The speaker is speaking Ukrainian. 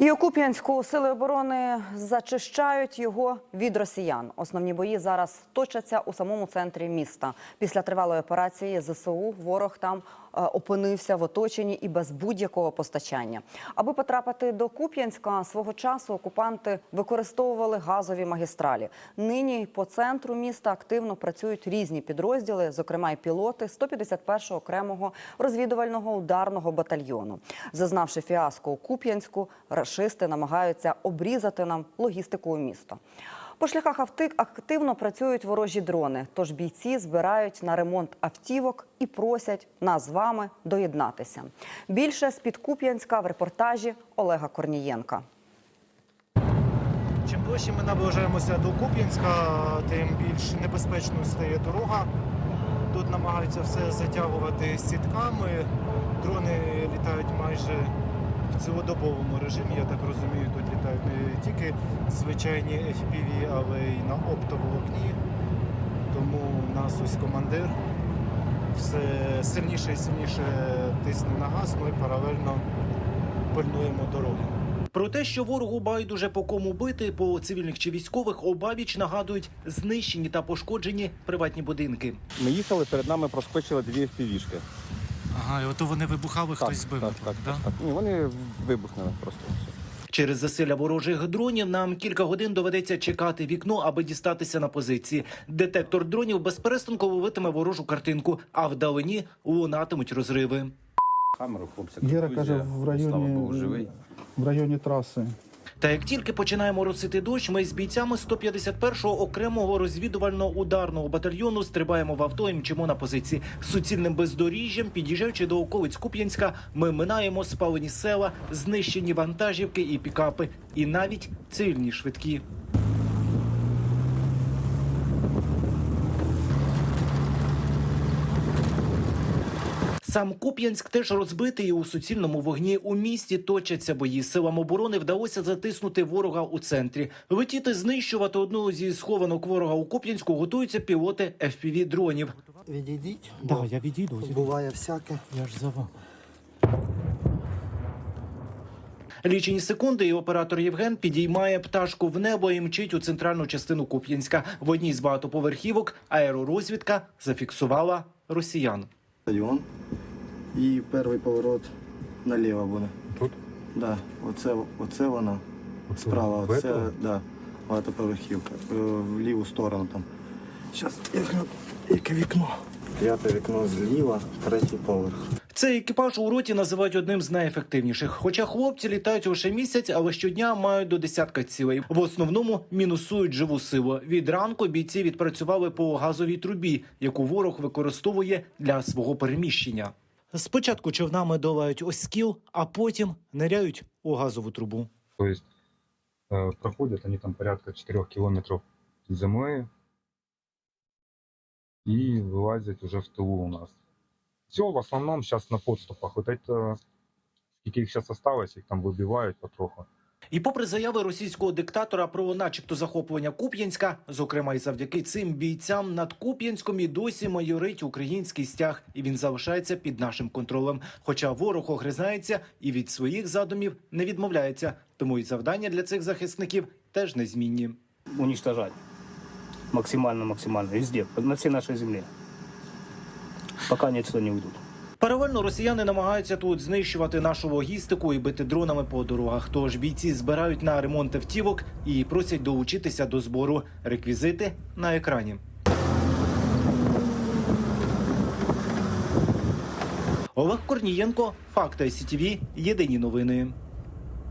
І Окуп'янську сили оборони зачищають його від росіян. Основні бої зараз точаться у самому центрі міста. Після тривалої операції ЗСУ ворог там опинився в оточенні і без будь-якого постачання. Аби потрапити до Куп'янська, свого часу окупанти використовували газові магістралі. Нині по центру міста активно працюють різні підрозділи, зокрема й пілоти 151-го окремого розвідувального ударного батальйону. Зазнавши фіаско у Куп'янську, рашисти намагаються обрізати нам логістику у місто. По шляхах авти активно працюють ворожі дрони. Тож бійці збирають на ремонт автівок і просять нас з вами доєднатися. Більше з під Куп'янська в репортажі Олега Корнієнка. Чим ближче ми наближаємося до Куп'янська, тим більш небезпечною стає дорога. Тут намагаються все затягувати сітками. Дрони літають майже цілодобовому режимі. Я так розумію, тут літають не тільки звичайні FPV, але й на оптоволокні. Тому у нас ось командир все сильніше і сильніше тисне на газ, ми паралельно пильнуємо дороги. Про те, що ворогу байдуже по кому бити, по цивільних чи військових, обабіч нагадують знищені та пошкоджені приватні будинки. Ми їхали, перед нами проскочили дві впівішки. Ага, і ото вони вибухали, хтось збив. так, так, так, так. Ні, вони вибухнули просто. все. Через засилля ворожих дронів нам кілька годин доведеться чекати вікно, аби дістатися на позиції. Детектор дронів безперестанку ловитиме ворожу картинку, а вдалині лунатимуть розриви. Камеру хлопця. Гера каже, в Слава Богу, районі, живий. в районі траси. Та як тільки починаємо росити дощ, ми з бійцями 151-го окремого розвідувального ударного батальйону стрибаємо в авто і мчимо на позиції. Суцільним бездоріжжям, під'їжджаючи до околиць Куп'янська, ми минаємо спалені села, знищені вантажівки і пікапи, і навіть цивільні швидкі. Сам Куп'янськ теж розбитий і у суцільному вогні. У місті точаться бої. Силам оборони вдалося затиснути ворога у центрі. Летіти знищувати одного зі схованок ворога у Куп'янську готуються пілоти fpv дронів. Відійдіть. Да, бо я відійду. Буває всяке. Я ж за вами. Лічені секунди, і оператор Євген підіймає пташку в небо і мчить у центральну частину Куп'янська. В одній з багатоповерхівок аеророзвідка зафіксувала росіян. Стадіон. І перший поворот наліво буде. Тут? Да. Оце, оце вона. Справа. В Оце, эту? да, багатоповерхівка. Е, В ліву сторону там. Зараз я гляну, яке вікно. П'яте вікно зліва, третій поверх. Цей екіпаж у роті називають одним з найефективніших. Хоча хлопці літають лише місяць, але щодня мають до десятка цілей. В основному мінусують живу силу. Від ранку бійці відпрацювали по газовій трубі, яку ворог використовує для свого переміщення. Спочатку човнами долають ось скіл, а потім ниряють у газову трубу. То есть э, проходят они там порядка 4 километров земли и вылазят уже в тылу у нас. Все в основном сейчас на подступах. Вот это, сколько их сейчас осталось, их там выбивают потроху. І попри заяви російського диктатора про, начебто, захоплення Куп'янська, зокрема і завдяки цим бійцям над Куп'янськом і досі майорить український стяг, і він залишається під нашим контролем. Хоча ворог огризається і від своїх задумів не відмовляється, тому і завдання для цих захисників теж незмінні. уничтожать. Максимально, максимально. Везде, на всей нашей земле. Пока они отсюда не уйдут. Паралельно росіяни намагаються тут знищувати нашу логістику і бити дронами по дорогах. Тож бійці збирають на ремонт автівок і просять долучитися до збору. Реквізити на екрані. Олег Корнієнко, Факти СІТВ, Єдині новини.